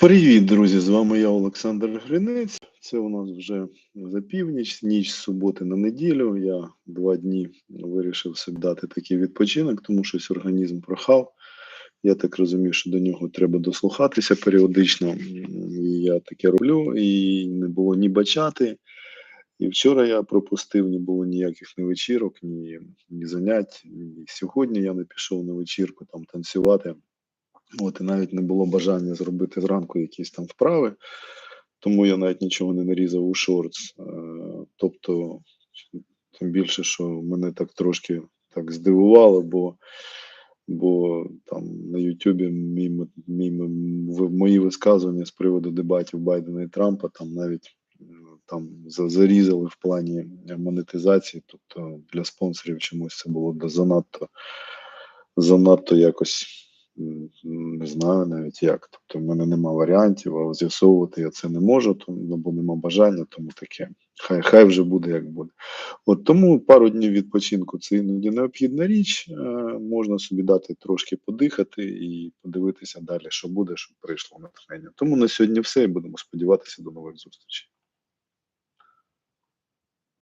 Привіт, друзі! З вами я, Олександр Гринець. Це у нас вже за північ, ніч з суботи на неділю. Я два дні вирішив собі дати такий відпочинок, тому щось організм прохав. Я так розумію, що до нього треба дослухатися періодично. І я таке роблю, і не було ні бачати. І вчора я пропустив, не було ніяких ні вечірок, ні, ні занять. І сьогодні я не пішов на вечірку там танцювати. От і навіть не було бажання зробити зранку якісь там вправи, тому я навіть нічого не нарізав у шортс. Е, Тобто, тим більше, що мене так трошки так здивувало, бо, бо там на Ютубі мої висказування з приводу дебатів Байдена і Трампа там навіть е, там зарізали в плані монетизації. Тобто для спонсорів чомусь це було занадто занадто якось не знаю навіть як. Тобто в мене нема варіантів, а з'ясовувати я це не можу, тому ну, бо нема бажання, тому таке. Хай хай вже буде як буде. От тому пару днів відпочинку це іноді необхідна річ. Е, можна собі дати трошки подихати і подивитися далі, що буде, щоб прийшло натхнення. Тому на сьогодні все і будемо сподіватися до нових зустрічей.